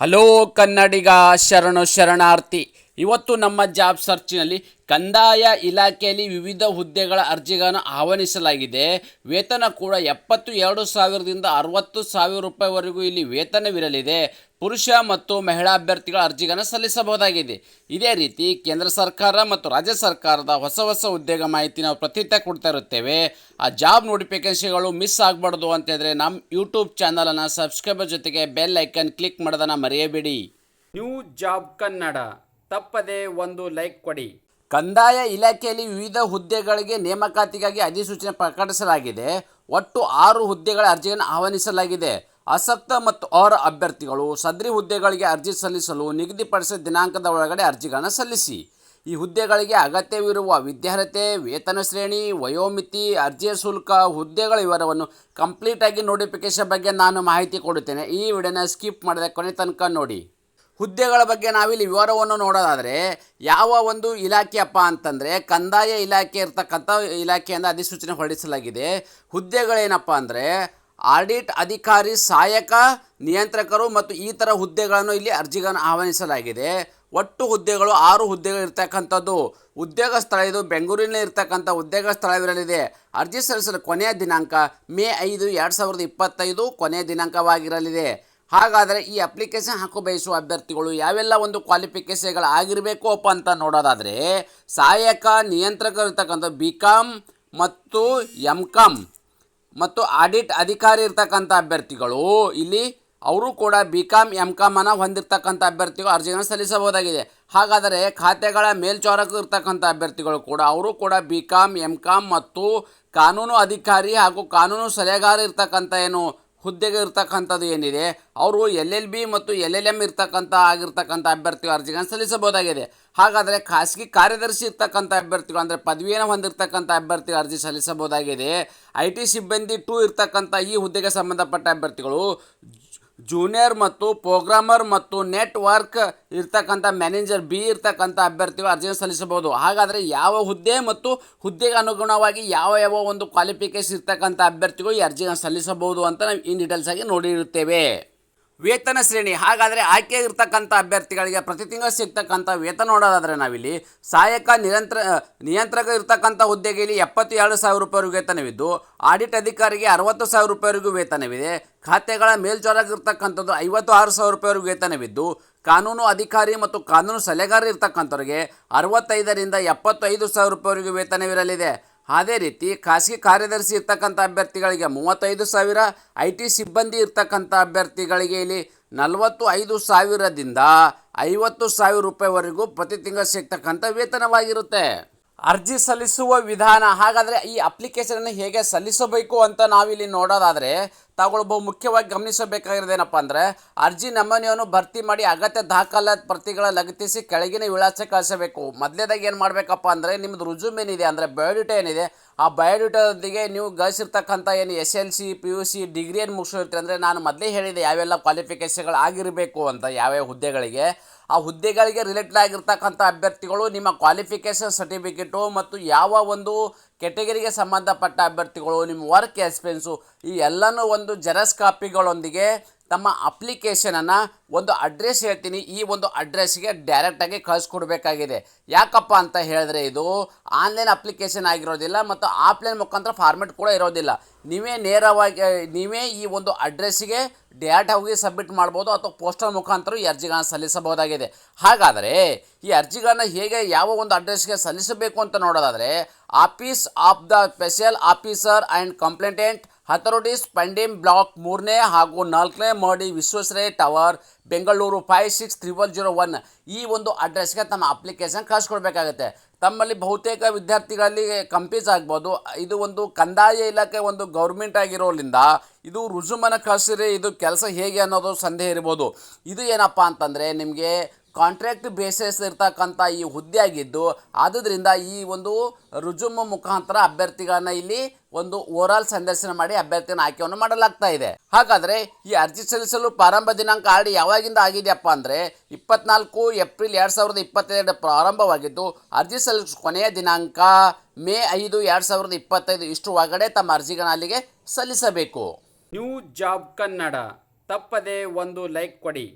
Hello ಕನ್ನಡಿಗ ಶರಣು ಶರಣಾರ್ಥಿ. ಇವತ್ತು ನಮ್ಮ ಜಾಬ್ ಸರ್ಚಿನಲ್ಲಿ ಕಂದಾಯ ಇಲಾಖೆಯಲ್ಲಿ ವಿವಿಧ ಹುದ್ದೆಗಳ ಅರ್ಜಿಗಳನ್ನು ಆಹ್ವಾನಿಸಲಾಗಿದೆ. ವೇತನ ಕೂಡ ಎಪ್ಪತ್ತು ಎರಡು ಸಾವಿರದಿಂದ ಅರವತ್ತು ಸಾವಿರ ರೂಪಾಯಿವರೆಗೂ ಇಲ್ಲಿ ವೇತನವಿರಲಿದೆ. ಪುರುಷ ಮತ್ತು ಮಹಿಳಾ ಅಭ್ಯರ್ಥಿಗಳ ಅರ್ಜಿಗಳನ್ನು ಸಲ್ಲಿಸಬಹುದಾಗಿದೆ. ಇದೇ ರೀತಿ ಕೇಂದ್ರ ಸರ್ಕಾರ ಮತ್ತು ರಾಜ್ಯ ಸರ್ಕಾರದ ಹೊಸ ಹೊಸ ಉದ್ಯೋಗ ಮಾಹಿತಿ ನಾವು ಪ್ರತಿನಿತ್ಯ ಕೊಡ್ತಾ ಇರುತ್ತೇವೆ. ಆ ಜಾಬ್ ನೋಟಿಫಿಕೇಶನ್ಗಳು ಮಿಸ್ ಆಗಬಾರ್ದು ಅಂತ ಹೇಳಿದ್ರೆ ನಮ್ಮ ಯೂಟ್ಯೂಬ್ ಚಾನಲನ್ನು ಸಬ್ಸ್ಕ್ರೈಬರ್ ಜೊತೆಗೆ ಬೆಲ್ ಐಕನ್ ಕ್ಲಿಕ್ ಮಾಡೋದನ್ನು ಮರೆಯಬೇಡಿ. New job Kannada. ತಪ್ಪದೆ ಒಂದು ಲೈಕ್ ಕೊಡಿ. ಕಂದಾಯ ಇಲಾಖೆಯಲ್ಲಿ ವಿವಿಧ ಹುದ್ದೆಗಳಿಗೆ ನೇಮಕಾತಿಗಾಗಿ ಅಧಿಸೂಚನೆ ಪ್ರಕಟಿಸಲಾಗಿದೆ. ಒಟ್ಟು ಆರು ಹುದ್ದೆಗಳ ಅರ್ಜಿಯನ್ನು ಆಹ್ವಾನಿಸಲಾಗಿದೆ. ಅಸಕ್ತ ಮತ್ತು ಅವರ ಅಭ್ಯರ್ಥಿಗಳು ಸದ್ರಿ ಹುದ್ದೆಗಳಿಗೆ ಅರ್ಜಿ ಸಲ್ಲಿಸಲು ನಿಗದಿಪಡಿಸಿದ ದಿನಾಂಕದ ಒಳಗಡೆ ಅರ್ಜಿಗಳನ್ನು ಸಲ್ಲಿಸಿ. ಈ ಹುದ್ದೆಗಳಿಗೆ ಅಗತ್ಯವಿರುವ ವಿದ್ಯಾರ್ಹತೆ, ವೇತನ ಶ್ರೇಣಿ, ವಯೋಮಿತಿ, ಅರ್ಜಿಯ ಶುಲ್ಕ, ಹುದ್ದೆಗಳ ವಿವರವನ್ನು ಕಂಪ್ಲೀಟಾಗಿ ನೋಟಿಫಿಕೇಶನ್ ಬಗ್ಗೆ ನಾನು ಮಾಹಿತಿ ಕೊಡುತ್ತೇನೆ. ಈ ವಿಡಿಯೋನ ಸ್ಕಿಪ್ ಮಾಡಿದ ಕೊನೆ ತನಕ ನೋಡಿ. ಹುದ್ದೆಗಳ ಬಗ್ಗೆ ನಾವಿಲ್ಲಿ ವಿವರವನ್ನು ನೋಡೋದಾದರೆ, ಯಾವ ಒಂದು ಇಲಾಖೆಯಪ್ಪ ಅಂತಂದರೆ, ಕಂದಾಯ ಇಲಾಖೆ ಇರ್ತಕ್ಕಂಥ ಇಲಾಖೆಯಿಂದ ಅಧಿಸೂಚನೆ ಹೊರಡಿಸಲಾಗಿದೆ. ಹುದ್ದೆಗಳೇನಪ್ಪ ಅಂದರೆ, ಆಡಿಟ್ ಅಧಿಕಾರಿ, ಸಹಾಯಕ, ನಿಯಂತ್ರಕರು ಮತ್ತು ಈ ಥರ ಹುದ್ದೆಗಳನ್ನು ಇಲ್ಲಿ ಅರ್ಜಿಗಳನ್ನು ಆಹ್ವಾನಿಸಲಾಗಿದೆ. ಒಟ್ಟು ಹುದ್ದೆಗಳು ಆರು ಹುದ್ದೆಗಳು ಇರ್ತಕ್ಕಂಥದ್ದು ಉದ್ಯೋಗ ಸ್ಥಳ ಇದು, ಬೆಂಗಳೂರಿನಲ್ಲಿ ಇರ್ತಕ್ಕಂಥ ಉದ್ಯೋಗ ಸ್ಥಳವಿರಲಿದೆ ಅರ್ಜಿ ಸಲ್ಲಿಸಲು ಕೊನೆಯ ದಿನಾಂಕ ಮೇ ಐದು, ಎರಡು ಸಾವಿರದ ಇಪ್ಪತ್ತೈದು ಕೊನೆಯ ದಿನಾಂಕವಾಗಿರಲಿದೆ. ಹಾಗಾದರೆ ಈ ಅಪ್ಲಿಕೇಶನ್ ಹಾಕು ಬಯಸುವ ಅಭ್ಯರ್ಥಿಗಳು ಯಾವೆಲ್ಲ ಒಂದು ಕ್ವಾಲಿಫಿಕೇಷನ್ಗಳು ಆಗಿರಬೇಕು ಅಪ್ಪ ಅಂತ ನೋಡೋದಾದರೆ ಸಹಾಯಕ ನಿಯಂತ್ರಕರು ಇರ್ತಕ್ಕಂಥ ಬಿ ಕಾಮ್ ಮತ್ತು ಎಂ ಕಾಮ್ ಮತ್ತು ಆಡಿಟ್ ಅಧಿಕಾರಿ ಇರ್ತಕ್ಕಂಥ ಅಭ್ಯರ್ಥಿಗಳು. ಇಲ್ಲಿ ಅವರು ಕೂಡ ಬಿ ಕಾಮ್ ಎಂ ಕಾಮನ್ನು ಹೊಂದಿರತಕ್ಕಂಥ ಅಭ್ಯರ್ಥಿಗಳು ಅರ್ಜಿಯನ್ನು ಸಲ್ಲಿಸಬಹುದಾಗಿದೆ. ಹಾಗಾದರೆ ಖಾತೆಗಳ ಮೇಲ್ಚಾರಕರು ಇರ್ತಕ್ಕಂಥ ಅಭ್ಯರ್ಥಿಗಳು ಕೂಡ, ಅವರು ಕೂಡ ಬಿ ಕಾಮ್ ಎಂ ಕಾಮ್ ಮತ್ತು ಕಾನೂನು ಅಧಿಕಾರಿ ಹಾಗೂ ಕಾನೂನು ಸಲಹೆಗಾರ ಇರ್ತಕ್ಕಂಥ ಏನು ಹುದ್ದೆಗೆ ಇರ್ತಕ್ಕಂಥದ್ದು ಏನಿದೆ? ಅವರು ಎಲ್ ಎಲ್ ಬಿ ಮತ್ತು ಎಲ್ ಎಲ್ ಎಂ ಇರ್ತಕ್ಕಂಥ ಆಗಿರ್ತಕ್ಕಂಥ ಅಭ್ಯರ್ಥಿಗಳು ಅರ್ಜಿಗಳನ್ನು ಸಲ್ಲಿಸಬಹುದಾಗಿದೆ. ಹಾಗಾದರೆ ಖಾಸಗಿ ಕಾರ್ಯದರ್ಶಿ ಇರ್ತಕ್ಕಂಥ ಅಭ್ಯರ್ಥಿಗಳು ಅಂದರೆ ಪದವಿಯನ್ನು ಹೊಂದಿರತಕ್ಕಂಥ ಅಭ್ಯರ್ಥಿಗಳು ಅರ್ಜಿ ಸಲ್ಲಿಸಬಹುದಾಗಿದೆ. ಐ ಟಿ ಸಿಬ್ಬಂದಿ ಟೂ ಇರ್ತಕ್ಕಂಥ ಈ ಹುದ್ದೆಗೆ ಸಂಬಂಧಪಟ್ಟ ಅಭ್ಯರ್ಥಿಗಳು ಜೂನಿಯರ್ ಮತ್ತು ಪ್ರೋಗ್ರಾಮರ್ ಮತ್ತು ನೆಟ್ವರ್ಕ್ ಇರ್ತಕ್ಕಂಥ ಮ್ಯಾನೇಜರ್ ಬಿ ಇರ್ತಕ್ಕಂಥ ಅಭ್ಯರ್ಥಿಗಳು ಅರ್ಜಿಯನ್ನು ಸಲ್ಲಿಸಬಹುದು. ಹಾಗಾದರೆ ಯಾವ ಹುದ್ದೆ ಮತ್ತು ಹುದ್ದೆಗೆ ಅನುಗುಣವಾಗಿ ಯಾವ ಯಾವ ಒಂದು ಕ್ವಾಲಿಫಿಕೇಶನ್ ಇರ್ತಕ್ಕಂಥ ಅಭ್ಯರ್ಥಿಗಳು ಈ ಅರ್ಜಿಯನ್ನು ಸಲ್ಲಿಸಬಹುದು ಅಂತ ನಾವು ಇನ್ ಡೀಟೇಲ್ಸ್ ಆಗಿ ನೋಡಿರುತ್ತೇವೆ. ವೇತನ ಶ್ರೇಣಿ. ಹಾಗಾದರೆ ಆಯ್ಕೆ ಇರ್ತಕ್ಕಂಥ ಅಭ್ಯರ್ಥಿಗಳಿಗೆ ಪ್ರತಿ ತಿಂಗಳು ಸಿಗ್ತಕ್ಕಂಥ ವೇತನ ನೋಡೋದಾದರೆ ನಾವಿಲ್ಲಿ ಸಹಾಯಕ ನಿರಂತರ ನಿಯಂತ್ರಕ ಇರ್ತಕ್ಕಂಥ ಹುದ್ದೆಗೆ ಇಲ್ಲಿ ಎಪ್ಪತ್ತು ಎರಡು ಸಾವಿರ ರೂಪಾಯಿವರೆಗೂ ವೇತನವಿದ್ದು, ಆಡಿಟ್ ಅಧಿಕಾರಿಗೆ ಅರವತ್ತು ಸಾವಿರ ರೂಪಾಯಿವರೆಗೂ ವೇತನವಿದೆ. ಖಾತೆಗಳ ಮೇಲ್ಚಾರಕ ಇರ್ತಕ್ಕಂಥದ್ದು ಐವತ್ತು ಆರು ಸಾವಿರ ರೂಪಾಯಿವರೆಗೂ ವೇತನವಿದ್ದು, ಕಾನೂನು ಅಧಿಕಾರಿ ಮತ್ತು ಕಾನೂನು ಸಲಹೆಗಾರ ಇರ್ತಕ್ಕಂಥವ್ರಿಗೆ ಅರವತ್ತೈದರಿಂದ ಎಪ್ಪತ್ತೈದು ಸಾವಿರ ರೂಪಾಯಿವರೆಗೂ ವೇತನವಿರಲಿದೆ. ಅದೇ ರೀತಿ ಖಾಸಗಿ ಕಾರ್ಯದರ್ಶಿ ಇರ್ತಕ್ಕಂಥ ಅಭ್ಯರ್ಥಿಗಳಿಗೆ ಮೂವತ್ತೈದು ಸಾವಿರ ಐ ಟಿ ಸಿಬ್ಬಂದಿ ಇರ್ತಕ್ಕಂಥ ಅಭ್ಯರ್ಥಿಗಳಿಗೆ ಇಲ್ಲಿ ನಲವತ್ತು ಐದು ಸಾವಿರದಿಂದ ಐವತ್ತು ಸಾವಿರ ರೂಪಾಯಿವರೆಗೂ ಪ್ರತಿ ತಿಂಗಳು ಸಿಗ್ತಕ್ಕಂಥ ವೇತನವಾಗಿರುತ್ತೆ. ಅರ್ಜಿ ಸಲ್ಲಿಸುವ ವಿಧಾನ ಹಾಗಾದರೆ ಈ ಅಪ್ಲಿಕೇಶನನ್ನು ಹೇಗೆ ಸಲ್ಲಿಸಬೇಕು ಅಂತ ನಾವಿಲ್ಲಿ ನೋಡೋದಾದರೆ ತಾವುಗಳು ಬಹು ಮುಖ್ಯವಾಗಿ ಗಮನಿಸಬೇಕಾಗಿರೋದೇನಪ್ಪ ಅಂದರೆ, ಅರ್ಜಿ ನಮೂನೆಯನ್ನು ಭರ್ತಿ ಮಾಡಿ ಅಗತ್ಯ ದಾಖಲಾತ್ ಪ್ರತಿಗಳ ಲಗತ್ತಿಸಿ ಕೆಳಗಿನ ವಿಳಾಸ ಕಳಿಸಬೇಕು. ಮೊದಲೇದಾಗಿ ಏನು ಮಾಡಬೇಕಪ್ಪ ಅಂದರೆ ನಿಮ್ಮದು ರುಜುಮ್ ಏನಿದೆ ಅಂದರೆ, ಬಯೋಡೇಟಾ ಏನಿದೆ, ಆ ಬಯೋಡೇಟಾದೊಂದಿಗೆ ನೀವು ಗಳಿಸಿರ್ತಕ್ಕಂಥ ಏನು S L C, P U C degree ಏನು ಮುಗಿಸಿರ್ತೀರಿ ಅಂದರೆ, ನಾನು ಮೊದಲೇ ಹೇಳಿದೆ ಯಾವೆಲ್ಲ ಕ್ವಾಲಿಫಿಕೇಷನ್ಗಳು ಆಗಿರಬೇಕು ಅಂತ, ಯಾವ್ಯಾವ ಹುದ್ದೆಗಳಿಗೆ. ಆ ಹುದ್ದೆಗಳಿಗೆ ರಿಲೇಟೆಡ್ ಆಗಿರ್ತಕ್ಕಂಥ ಅಭ್ಯರ್ಥಿಗಳು ನಿಮ್ಮ ಕ್ವಾಲಿಫಿಕೇಷನ್ ಸರ್ಟಿಫಿಕೇಟು ಮತ್ತು ಯಾವ ಒಂದು ಕೆಟಗರಿಗೆ ಸಂಬಂಧಪಟ್ಟ ಅಭ್ಯರ್ಥಿಗಳು ನಿಮ್ಮ ವರ್ಕ್ ಎಕ್ಸ್ಪೆನ್ಸು ಈ ಎಲ್ಲನೂ ಒಂದು ಜೆರಾಕ್ಸ್ ಕಾಪಿಗಳೊಂದಿಗೆ ತಮ್ಮ ಅಪ್ಲಿಕೇಶನನ್ನು ಒಂದು ಅಡ್ರೆಸ್ ಹೇಳ್ತೀನಿ. ಈ ಒಂದು ಅಡ್ರೆಸ್ಗೆ ಡೈರೆಕ್ಟಾಗಿ ಕಳಿಸ್ಕೊಡ್ಬೇಕಾಗಿದೆ. ಯಾಕಪ್ಪ ಅಂತ ಹೇಳಿದ್ರೆ ಇದು ಆನ್ಲೈನ್ ಅಪ್ಲಿಕೇಶನ್ ಆಗಿರೋದಿಲ್ಲ ಮತ್ತು ಆಫ್ಲೈನ್ ಮುಖಾಂತರ ಫಾರ್ಮೆಟ್ ಕೂಡ ಇರೋದಿಲ್ಲ. ನೀವೇ ನೇರವಾಗಿ, ನೀವೇ ಈ ಒಂದು ಅಡ್ರೆಸ್ಸಿಗೆ ಡೈರೆಕ್ಟ್ ಹೋಗಿ ಸಬ್ಮಿಟ್ ಮಾಡ್ಬೋದು ಅಥವಾ ಪೋಸ್ಟಲ್ ಮುಖಾಂತರ ಈ ಅರ್ಜಿಗಳನ್ನು ಸಲ್ಲಿಸಬಹುದಾಗಿದೆ. ಹಾಗಾದರೆ ಈ ಅರ್ಜಿಗಳನ್ನು ಹೇಗೆ ಯಾವ ಒಂದು ಅಡ್ರೆಸ್ಗೆ ಸಲ್ಲಿಸಬೇಕು ಅಂತ ನೋಡೋದಾದರೆ office of the special officer and complainant ಹತರೋಡಿಸ್ ಪಂಡಿಮ್ ಬ್ಲಾಕ್ ಮೂರನೇ ಹಾಗೂ ನಾಲ್ಕನೇ ಮಹಡಿ Visvesvaraya tower, Bengaluru five six triple zero one ಈ ಒಂದು ಅಡ್ರೆಸ್ಗೆ ತಮ್ಮ ಅಪ್ಲಿಕೇಶನ್ ಕಳಿಸ್ಕೊಡ್ಬೇಕಾಗತ್ತೆ ತಮ್ಮಲ್ಲಿ ಬಹುತೇಕ ವಿದ್ಯಾರ್ಥಿಗಳಲ್ಲಿ ಕಂಪ್ಯೂಸ್ ಆಗ್ಬೋದು. ಇದು ಒಂದು ಕಂದಾಯ ಇಲಾಖೆ ಒಂದು ಗೌರ್ಮೆಂಟ್ ಆಗಿರೋದ್ರಿಂದ ಇದು ರುಜುಮನ ಕಳಿಸಿರಿ ಇದು ಕೆಲಸ ಹೇಗೆ ಅನ್ನೋದು ಸಂದೇಹ ಇರ್ಬೋದು. ಇದು ಏನಪ್ಪ ಅಂತಂದರೆ ನಿಮಗೆ ಕಾಂಟ್ರಾಕ್ಟ್ ಬೇಸಿಸ್ ಇರ್ತಕ್ಕಂಥ ಈ ಹುದ್ದೆ ಆಗಿದ್ದು ಆದುದರಿಂದ ಈ ಒಂದು ರುಜುಮು ಮುಖಾಂತರ ಅಭ್ಯರ್ಥಿಗಳನ್ನ ಇಲ್ಲಿ ಒಂದು ಓವರಾಲ್ ಸಂದರ್ಶನ ಮಾಡಿ ಅಭ್ಯರ್ಥಿನ ಆಯ್ಕೆಯನ್ನು ಮಾಡಲಾಗ್ತಾ ಇದೆ. ಹಾಗಾದರೆ ಈ ಅರ್ಜಿ ಸಲ್ಲಿಸಲು ಪ್ರಾರಂಭ ದಿನಾಂಕ ಆರ್ಡಿ ಯಾವಾಗಿಂದ ಆಗಿದೆಯಪ್ಪ ಅಂದರೆ ಇಪ್ಪತ್ನಾಲ್ಕು ಏಪ್ರಿಲ್ ಎರಡು ಸಾವಿರದ ಇಪ್ಪತ್ತೆರಡು ಪ್ರಾರಂಭವಾಗಿದ್ದು, ಅರ್ಜಿ ಸಲ್ಲಿಸ ಕೊನೆಯ ದಿನಾಂಕ ಮೇ ಐದು ಎರಡು ಸಾವಿರದ ಇಪ್ಪತ್ತೈದು. ಇಷ್ಟು ಒಳಗಡೆ ತಮ್ಮ ಅರ್ಜಿಗಳನ್ನ ಅಲ್ಲಿಗೆ ಸಲ್ಲಿಸಬೇಕು. New job Kannada. ತಪ್ಪದೆ ಒಂದು ಲೈಕ್ ಕೊಡಿ.